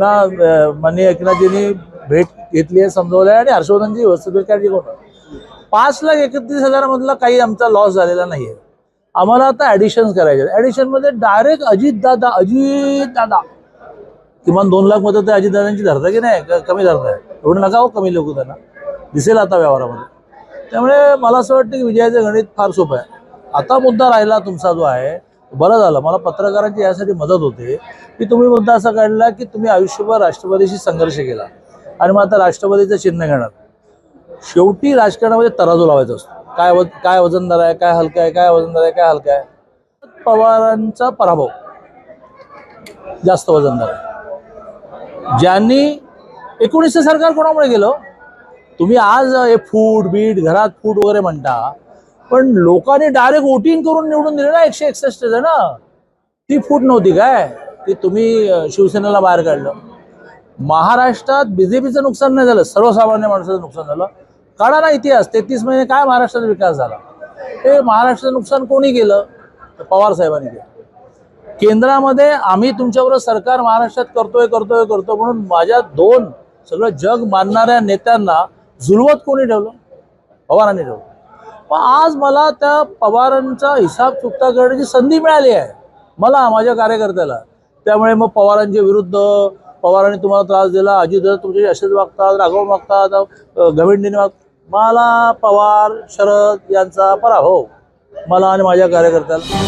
ना माननीय एकनाथजींनी भेट घेतली आहे समजवलं आहे आणि हर्षवर्धनजी व्यवस्थित काळजी करून पाच लाख एकतीस हजारामधला काही आमचा लॉस झालेला नाही आहे आम्हाला आता ॲडिशन्स करायचे ॲडिशनमध्ये डायरेक्ट अजित दादा दादा किमान दोन लाख मतं ते अजितदादांची धरता की नाही? कमी धरताय एवढं नका हो कमी लोक त्यांना. दिसेल आता व्यवहारामध्ये. त्यामुळे मला असं वाटतं की विजयाचं गणित फार सोपं आहे. आता मुद्दा राहिला तुमचा जो आहे बरं झालं. मला पत्रकारांची यासाठी मदत होते. की तुम्ही मुद्दा असा काढला की तुम्ही आयुष्यभर राष्ट्रवादीशी संघर्ष केला. आणि मग आता राष्ट्रवादीचं चिन्ह घेणार. शेवटी राजकारणामध्ये तराजू लावायचा असतो. काय वज काय वजनदार आहे काय हलका आहे काय वजनदार आहे काय हलका आहे. पवारांचा पराभव. जास्त वजनदार आहे. ज्यांनी एकोणीसशे सरकार कोणामुळे गेलं तुम्ही आज हे फूड बीट घरात फूड वगैरे म्हणता. पण लोकांनी डायरेक्ट वोटिंग करून निवडून दिले ना एकशे एकसष्ट जण. ती फूट नव्हती काय? ती तुम्ही शिवसेनेला बाहेर काढलं. महाराष्ट्रात बीजेपीचं नुकसान नाही झालं. सर्वसामान्य माणसाचं नुकसान झालं. काढा ना इतिहास. तेहतीस महिने काय महाराष्ट्राचा विकास झाला? हे महाराष्ट्राचं नुकसान कोणी केलं? तर पवार साहेबांनी केलं. केंद्रामध्ये आम्ही तुमच्याबरोबर सरकार महाराष्ट्रात करतोय करतोय करतो म्हणून माझ्या दोन सगळं जग मानणाऱ्या नेत्यांना जुलवत कोणी ठेवलं? पवारांनी ठेवलं. पण आज मला त्या पवारांचा हिसाब चुकता करण्याची संधी मिळाली आहे. मला माझ्या कार्यकर्त्याला. त्यामुळे मग पवारांच्या विरुद्ध पवारांनी तुम्हाला त्रास दिला अजित तुमचे असेच वागतात राघव मागतात गविंडीने वाग मला पवार शरद यांचा पराभव मला आणि माझ्या कार्यकर्त्याला